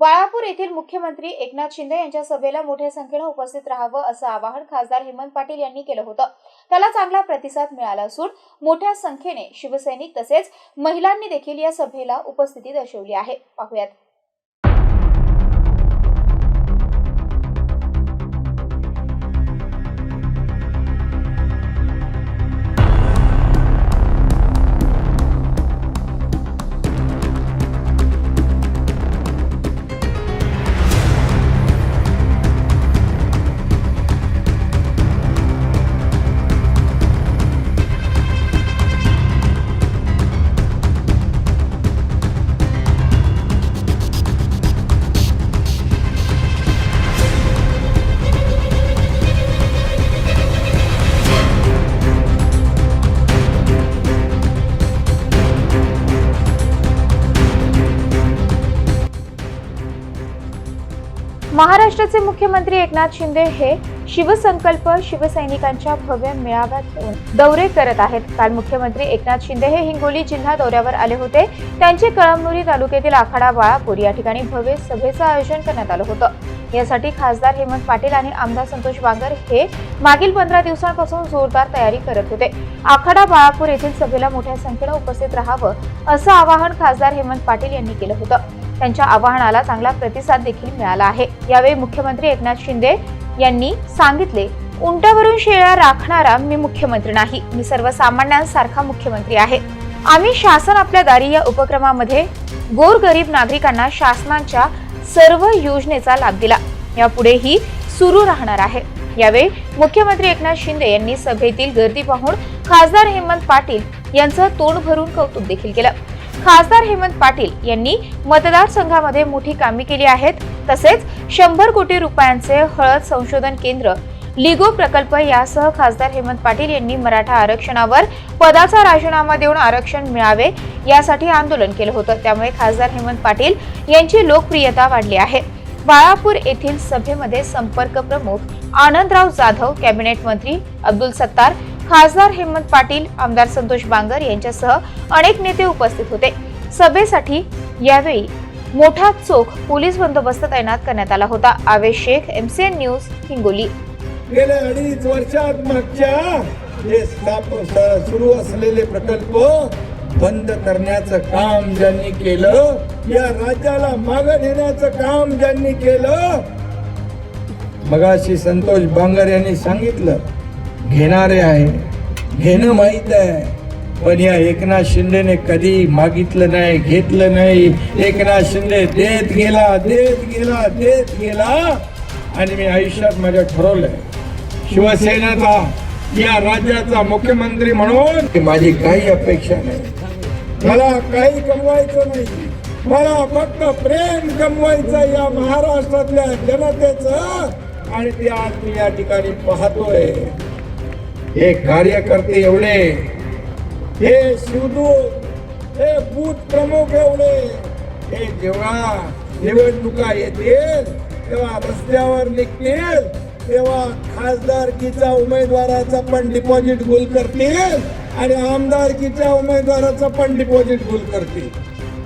बाळापूर येथील मुख्यमंत्री एकनाथ शिंदे यांच्या सभेला मोठ्या संख्येनं उपस्थित राहावं असं आवाहन खासदार हेमंत पाटील यांनी केलं होतं. त्याला चांगला प्रतिसाद मिळाला असून मोठ्या संख्येने शिवसैनिक तसेच महिलांनी देखील या सभेला उपस्थिती दर्शवली आहे. पाहुयात. महाराष्ट्राचे मुख्यमंत्री एकनाथ शिंदे हे शिवसंकल्प शिवसैनिकांच्या भव्य मेळाव्यात दौरे करत आहेत. काल मुख्यमंत्री एकनाथ शिंदे हे हिंगोली जिल्हा दौऱ्यावर आले होते. त्यांचे कळमनुरी तालुक्यातील आखाडा बाळापूर या ठिकाणी भव्य सभेचं आयोजन करण्यात आलं होतं. यासाठी खासदार हेमंत पाटील आणि आमदार संतोष बांगर हे मागील पंधरा दिवसांपासून जोरदार तयारी करत होते. आखाडा बाळापूर येथील सभेला मोठ्या संख्येनं उपस्थित राहावं असं आवाहन खासदार हेमंत पाटील यांनी केलं होतं. त्यांच्या आवाहनाला चांगला प्रतिसाद देखील मिळाला आहे. यावेळी मुख्यमंत्री एकनाथ शिंदे यांनी सांगितले उंटावरून शेळ्या राखणारा मी मुख्यमंत्री नाही. मी सर्वसामान्यांसारखा मुख्यमंत्री आहे. आम्ही शासन आपल्या दारी या उपक्रमामध्ये गोरगरीब नागरिकांना शासनाच्या सर्व योजनेचा लाभ दिला. यापुढेही सुरू राहणार आहे. यावेळी मुख्यमंत्री एकनाथ शिंदे यांनी सभेतील गर्दी पाहून खासदार हेमंत पाटील यांचं तोंड भरून कौतुक देखील केलं. खासदार हेमंत पाटील यांनी मतदारसंघामध्ये मोठी कामे केली आहेत. तसेच शंभर कोटी रुपयांचे हळद संशोधन केंद्र लिगो प्रकल्प यासह खासदार हेमंत पाटील यांनी मराठा आरक्षणावर पदाचा राजीनामा देऊन आरक्षण मिळावे यासाठी आंदोलन केलं होतं. त्यामुळे खासदार हेमंत पाटील यांची लोकप्रियता वाढली आहे. बाळापूर येथील सभेमध्ये संपर्क प्रमुख आनंदराव जाधव कॅबिनेट मंत्री अब्दुल सत्तार खासदार हेमंत पाटील आमदार संतोष बांगर यांच्यासह अनेक नेते उपस्थित होते. सभेसाठी यावेळी मोठा चोख पोलीस बंदोबस्त तैनात करण्यात आला होता. Avesh Shaikh MCN news Hingoli. गेल्या अडीच वर्षात मागच्या हे स्थाप- सुरू असलेले प्रकल्प बंद करण्याचं काम ज्यांनी केलं या राज्याला मागं नेण्याचं काम ज्यांनी केलं मगाशी संतोष बांगर यांनी सांगितलं घेणारे आहे घेणं माहीत आहे पण या एकनाथ शिंदेने कधी मागितलं नाही घेतलं नाही. एकनाथ शिंदे देत गेला देत गेला देत गेला आणि मी आयुष्यात माझ्या ठरवलंय. शिवसेनेचा या राज्याचा मुख्यमंत्री म्हणून माझी काही अपेक्षा नाही. मला काही कमवायचं नाही. मला फक्त प्रेम कमवायचं या महाराष्ट्रातल्या जनतेच आणि ते आज मी या ठिकाणी पाहतोय. हे कार्यकर्ते एवढे हे शिवदूत हे बूथ प्रमुख एवढे हे जेव्हा निवडणुका येतील तेव्हा रस्त्यावर निघतील तेव्हा खासदारकीच्या उमेदवाराचा पण डिपॉझिट गुल करतील आणि आमदारकीच्या उमेदवाराचा पण डिपॉझिट गुल करतील.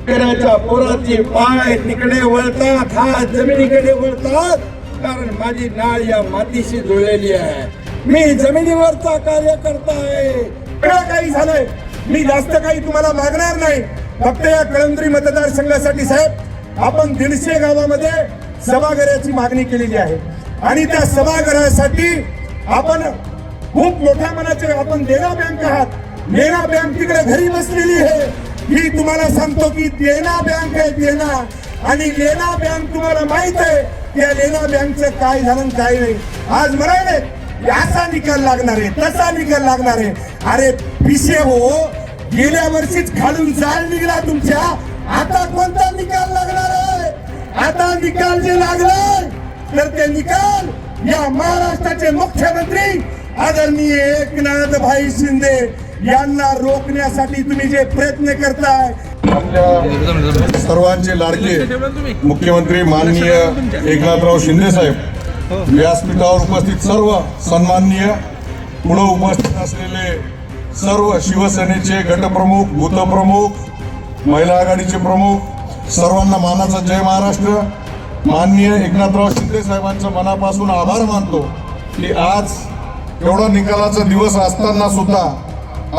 शेतकऱ्याच्या पोराची पाय तिकडे वळतात हात जमिनीकडे वळतात. कारण माझी नाळ या मातीशी जुळलेली आहे. मी जमिनीवरचा कार्यकर्ता आहे. काही झालंय. मी जास्त काही तुम्हाला मागणार नाही. फक्त या कळंदरी मतदारसंघासाठी साहेब आपण दीडशे गावामध्ये सभागृहाची मागणी केलेली आहे. आणि त्या सभागृहासाठी आपण खूप मोठ्या मनाचे आपण देना बँक आहात. देना बँक तिकडे घरी बसलेली आहे. मी तुम्हाला सांगतो की देना बँक आहे देना. आणि लेना बँक तुम्हाला माहीत आहे त्या लेना बँकचं काय झालं काय नाही. आज म्हणाले असा निकाल लागणार आहे तसा निकाल लागणार आहे. अरे पिसे हो गेल्या वर्षीच खालून जाळ निघाला तुमच्या. आता कोणता निकाल लागणार आहे? आता निकाल जे लागलाय तर ते निकाल. या महाराष्ट्राचे मुख्यमंत्री आदरणीय एकनाथ भाई शिंदे यांना रोखण्यासाठी तुम्ही जे प्रयत्न करताय. आपल्या सर्वांचे लाडके मुख्यमंत्री माननीय एकनाथराव शिंदे साहेब व्यासपीठावर उपस्थित सर्व सन्माननीय पुढे उपस्थित असलेले सर्व शिवसेनेचे गटप्रमुख भूतप्रमुख महिला आघाडीचे प्रमुख सर्वांना मानाचा जय महाराष्ट्र. माननीय एकनाथराव शिंदे साहेबांचं मनापासून आभार मानतो की आज एवढा निकालाचा दिवस असताना सुद्धा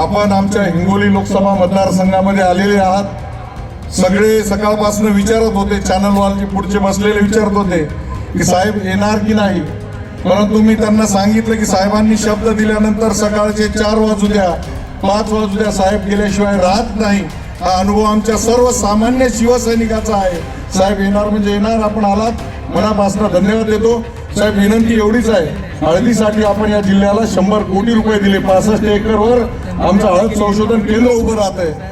आपण आमच्या हिंगोली लोकसभा मतदारसंघामध्ये आलेले आहात. सगळे सकाळपासून विचारत होते चॅनलवालचे पुढचे बसलेले विचारत होते की साहेब येणार की नाही? परंतु मी त्यांना सांगितलं की साहेबांनी शब्द दिल्यानंतर सकाळचे चार वाजू द्या पाच वाजू द्या साहेब गेल्याशिवाय राहत नाही. हा अनुभव आमच्या सर्व सामान्य शिवसैनिकाचा आहे. साहेब येणार म्हणजे येणार आपण आलात. मनापासून धन्यवाद देतो. साहेब विनंती एवढीच आहे. हळदीसाठी आपण या जिल्ह्याला शंभर कोटी रुपये दिले. पासष्ट एकरवर आमचं हळद संशोधन केंद्र उभं राहत आहे